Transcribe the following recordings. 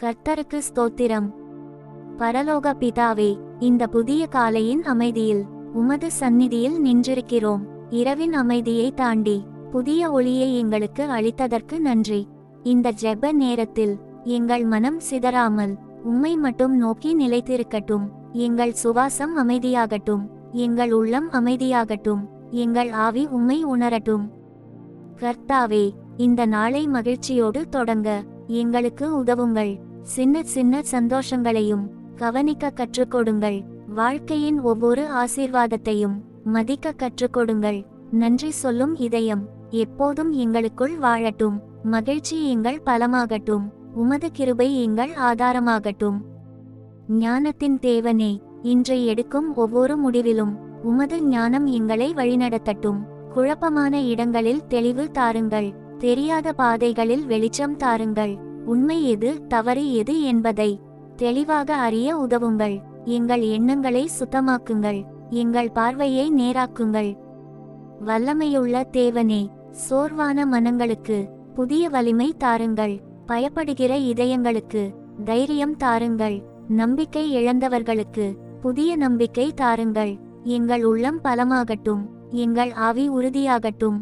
கர்த்தருக்கு ஸ்தோத்திரம். பரலோக பிதாவே இந்த புதிய காலையின் அமைதியில் உமது சந்நிதியில் நின்றிருக்கிறோம். இரவின் அமைதியை தாண்டி புதிய ஒளியை எங்களுக்கு அளித்ததற்கு நன்றி. இந்த ஜெப நேரத்தில் எங்கள் மனம் சிதறாமல் உம்மை மட்டும் நோக்கி நிலைத்திருக்கட்டும். எங்கள் சுவாசம் அமைதியாகட்டும். எங்கள் உள்ளம் அமைதியாகட்டும். எங்கள் ஆவி உம்மை உணரட்டும். கர்த்தாவே இந்த நாளை மகிழ்ச்சியோடு தொடங்க எங்களுக்கு உதவுங்கள். சின்ன சின்ன சந்தோஷங்களையும் கவனிக்க கற்றுக்கொடுங்கள் வாழ்க்கையின் ஒவ்வொரு ஆசீர்வாதத்தையும் மதிக்க கற்றுக்கொடுங்கள் நன்றி சொல்லும் இதயம் எப்போதும் எங்களுக்குள் வாழட்டும். மகிழ்ச்சி எங்கள் பலமாகட்டும். உமது கிருபை எங்கள் ஆதாரமாகட்டும். ஞானத்தின் தேவனே இன்று எடுக்கும் ஒவ்வொரு முடிவிலும் உமது ஞானம் எங்களை வழிநடத்தட்டும். குழப்பமான இடங்களில் தெளிவு தாருங்கள். தெரியாத பாதைகளில் வெளிச்சம் தாருங்கள். உண்மை எது தவறு எது என்பதை தெளிவாக அறிய உதவுங்கள். எங்கள் எண்ணங்களை சுத்தமாக்குங்கள். எங்கள் பார்வையை நேராக்குங்கள். வல்லமையுள்ள தேவனே சோர்வான மனங்களுக்கு புதிய வலிமை தாருங்கள். பயப்படுகிற இதயங்களுக்கு தைரியம் தாருங்கள். நம்பிக்கை இழந்தவர்களுக்கு புதிய நம்பிக்கை தாருங்கள். எங்கள் உள்ளம் பலமாகட்டும். எங்கள் ஆவி உறுதியாகட்டும்.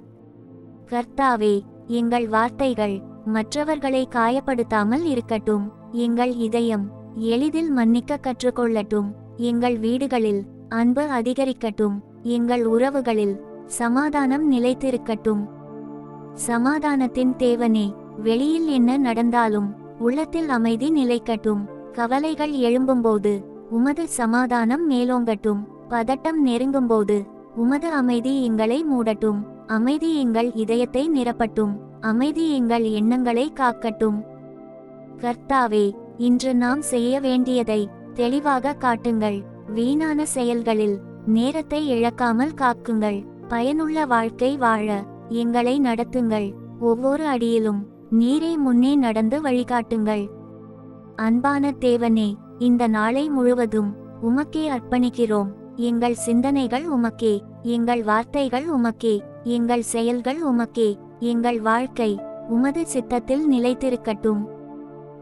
கர்த்தாவே எங்கள் வார்த்தைகள் மற்றவர்களை காயப்படுத்தாமல் இருக்கட்டும். எங்கள் இதயம் எளிதில் மன்னிக்க கற்றுக்கொள்ளட்டும். எங்கள் வீடுகளில் அன்பு அதிகரிக்கட்டும். எங்கள் உறவுகளில் சமாதானம் நிலைத்திருக்கட்டும். சமாதானத்தின் தேவனே வெளியில் என்ன நடந்தாலும் உள்ளத்தில் அமைதி நிலைக்கட்டும். கவலைகள் எழும்பும்போது உமது சமாதானம் மேலோங்கட்டும். பதட்டம் நெருங்கும்போது உமது அமைதி எங்களை மூடட்டும். அமைதி எங்கள் இதயத்தை நிரப்பட்டும். அமைதி எங்கள் எண்ணங்களை காக்கட்டும். கர்த்தாவே இன்று நாம் செய்ய வேண்டியதை தெளிவாக காட்டுங்கள். வீணான செயல்களில் நேரத்தை இழக்காமல் காக்குங்கள். பயனுள்ள வாழ்க்கை வாழ எங்களை நடத்துங்கள். ஒவ்வொரு அடியிலும் நீரே முன்னே நடந்து வழிகாட்டுங்கள். அன்பான தேவனே இந்த நாளை முழுவதும் உமக்கே அர்ப்பணிக்கிறோம். எங்கள் சிந்தனைகள் உமக்கே எங்கள் வார்த்தைகள் உமக்கே எங்கள் செயல்கள் உமக்கே. எங்கள் வாழ்க்கை உமது சித்தத்தில் நிலைத்திருக்கட்டும்.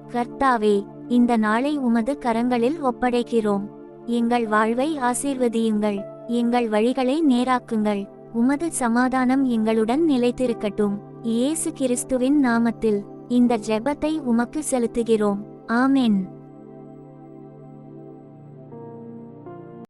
கர்த்தாவே இந்த நாளை உமது கரங்களில் ஒப்படைக்கிறோம். எங்கள் வாழ்வை ஆசீர்வதியுங்கள். எங்கள் வழிகளை நேராக்குங்கள். உமது சமாதானம் எங்களுடன் நிலைத்திருக்கட்டும். இயேசு கிறிஸ்துவின் நாமத்தில் இந்த ஜெபத்தை உமக்கு செலுத்துகிறோம். ஆமென்.